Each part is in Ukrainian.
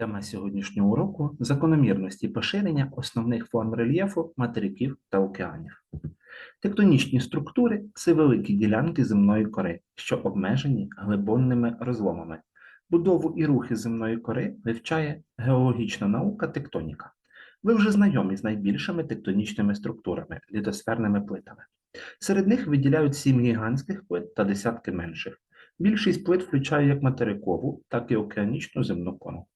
Тема сьогоднішнього уроку закономірності поширення основних форм рельєфу материків та океанів. Тектонічні структури це великі ділянки земної кори, що обмежені глибинними розломами. Будову і рухи земної кори вивчає геологічна наука тектоніка. Ви вже знайомі з найбільшими тектонічними структурами літосферними плитами. Серед них виділяють сім гігантських плит та десятки менших. Більшість плит включає як материкову, так і океанічну земну кору.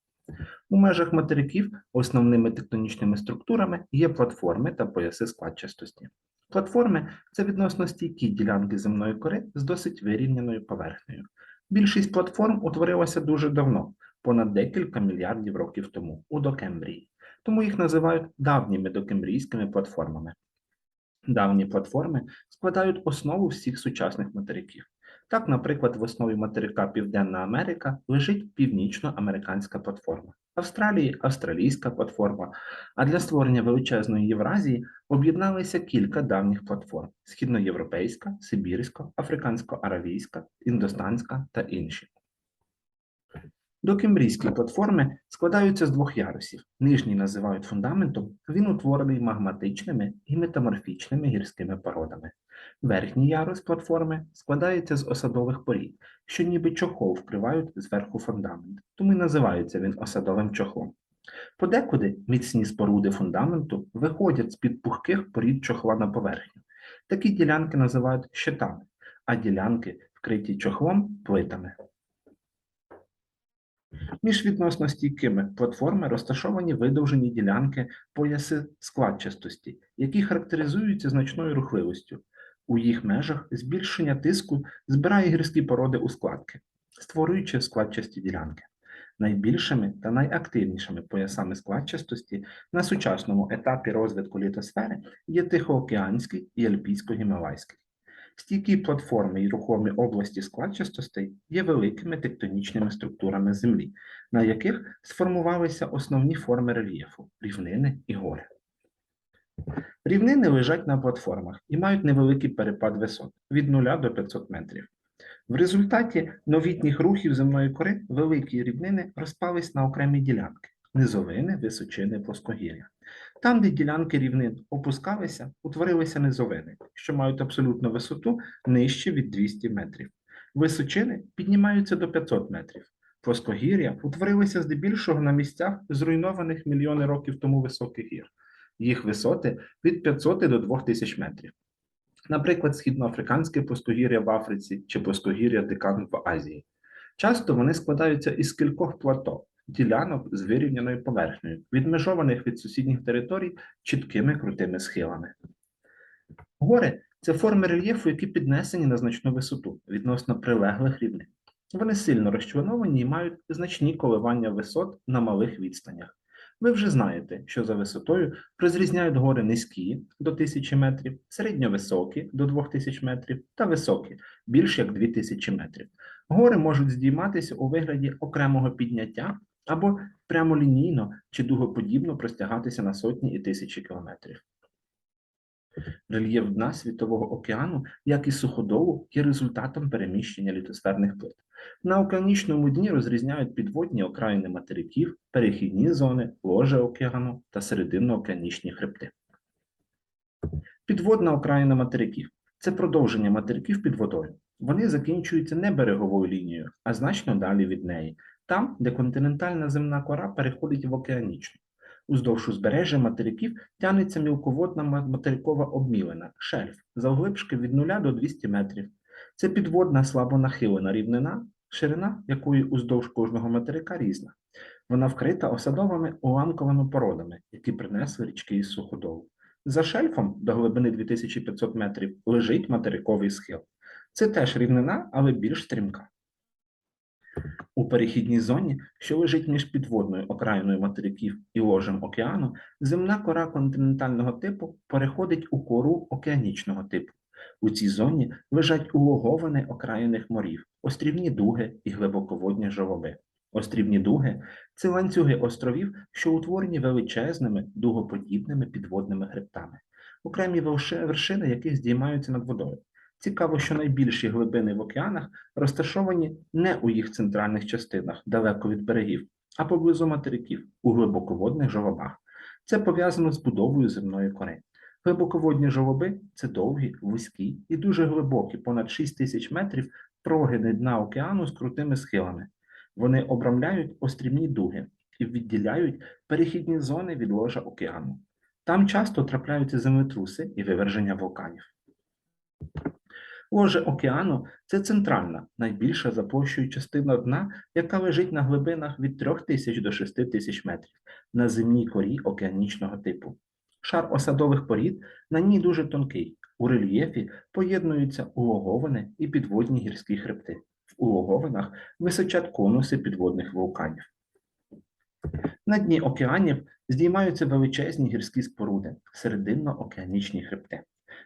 У межах материків основними тектонічними структурами є платформи та пояси складчастості. Платформи це відносно стійкі ділянки земної кори з досить вирівняною поверхнею. Більшість платформ утворилася дуже давно, понад декілька мільярдів років тому, у Докембрії, тому їх називають давніми докембрійськими платформами. Давні платформи складають основу всіх сучасних материків. Так, наприклад, в основі материка Південна Америка лежить північноамериканська платформа, Австралії австралійська платформа, а для створення величезної Євразії об'єдналися кілька давніх платформ: східноєвропейська, сибірська, африкансько-аравійська, індостанська та інші. Докембрійські платформи складаються з двох ярусів. Нижній називають фундаментом, він утворений магматичними і метаморфічними гірськими породами. Верхній ярус платформи складається з осадових порід, що ніби чохол вкривають зверху фундамент, тому й називається він осадовим чохлом. Подекуди міцні споруди фундаменту виходять з-під пухких порід чохла на поверхню. Такі ділянки називають щитами, а ділянки, вкриті чохлом, плитами. Між відносно стійкими платформи розташовані видовжені ділянки пояси складчастості, які характеризуються значною рухливістю. У їх межах збільшення тиску збирає гірські породи у складки, створюючи складчасті ділянки. Найбільшими та найактивнішими поясами складчастості на сучасному етапі розвитку літосфери є Тихоокеанський і Альпійсько-Гімалайський. Стійкі платформи і рухомі області складчастостей є великими тектонічними структурами Землі, на яких сформувалися основні форми рельєфу рівнини і гори. Рівнини лежать на платформах і мають невеликий перепад висот від 0 до 500 метрів. В результаті новітніх рухів земної кори великі рівнини розпались на окремі ділянки низовини, височини, плоскогір'я. Там, де ділянки рівнин опускалися, утворилися низовини, що мають абсолютну висоту нижче від 200 метрів. Височини піднімаються до 500 метрів. Плоскогір'я утворилися здебільшого на місцях зруйнованих мільйони років тому високих гір. Їх висоти від 500 до 2000 метрів. Наприклад, східноафриканське плоскогір'я в Африці чи плоскогір'я Декан в Азії. Часто вони складаються із кількох плато, ділянок з вирівняною поверхнею, відмежованих від сусідніх територій чіткими крутими схилами. Гори це форми рельєфу, які піднесені на значну висоту відносно прилеглих рівнин. Вони сильно розчленовані і мають значні коливання висот на малих відстанях. Ви вже знаєте, що за висотою розрізняють гори низькі до 1000 метрів, середньовисокі до 2000 метрів та високі більш як 2000 метрів. Гори можуть здійматися у вигляді окремого підняття або прямолінійно чи дугоподібно простягатися на сотні і тисячі кілометрів. Рельєф дна Світового океану, як і суходолу, є результатом переміщення літосферних плит. На океанічному дні розрізняють підводні окраїни материків, перехідні зони, ложе океану та серединно-океанічні хребти. Підводна окраїна материків це продовження материків під водою. Вони закінчуються не береговою лінією, а значно далі від неї, там, де континентальна земна кора переходить в океанічну. Уздовж узбережжя материків тягнеться мілководна материкова обмілина, шельф, завглибшки від 0 до 200 метрів. Це підводна слабо нахилена рівнина, ширина якої уздовж кожного материка різна. Вона вкрита осадовими уламковими породами, які принесли річки із суходолу. За шельфом до глибини 2500 метрів лежить материковий схил. Це теж рівнина, але більш стрімка. У перехідній зоні, що лежить між підводною окраїною материків і ложем океану, земна кора континентального типу переходить у кору океанічного типу. У цій зоні лежать улоговини окраїних морів, острівні дуги і глибоководні жолоби. Острівні дуги це ланцюги островів, що утворені величезними дугоподібними підводними хребтами, окремі вершини яких здіймаються над водою. Цікаво, що найбільші глибини в океанах розташовані не у їх центральних частинах, далеко від берегів, а поблизу материків у глибоководних жолобах. Це пов'язано з будовою земної кори. Глибоководні жолоби це довгі, вузькі і дуже глибокі, понад 6 тисяч метрів прогини дна океану з крутими схилами. Вони обрамляють острівні дуги і відділяють перехідні зони від ложа океану. Там часто трапляються землетруси і виверження вулканів. Ложе океану це центральна, найбільша за площею частина дна, яка лежить на глибинах від 3000 до 6000 метрів на земній корі океанічного типу. Шар осадових порід на ній дуже тонкий. У рельєфі поєднуються улоговини і підводні гірські хребти. В улоговинах височать конуси підводних вулканів. На дні океанів здіймаються величезні гірські споруди, серединно-океанічні хребти.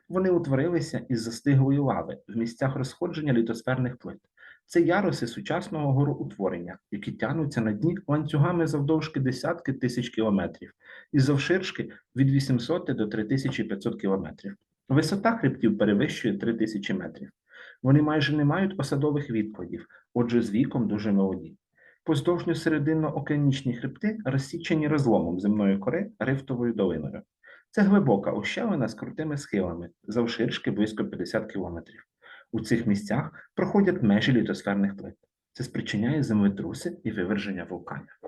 Вони утворилися із застиглої лави в місцях розходження літосферних плит. Це яруси сучасного гороутворення, які тягнуться на дні ланцюгами завдовжки десятки тисяч кілометрів і завширшки від 800 до 3500 кілометрів. Висота хребтів перевищує 3000 метрів. Вони майже не мають осадових відкладів, отже, з віком дуже молоді. Поздовжньо серединно-океанічні хребти розсічені розломом земної кори рифтовою долиною. Це глибока ущелина з крутими схилами, завширшки близько 50 кілометрів. У цих місцях проходять межі літосферних плит. Це спричиняє землетруси і виверження вулканів.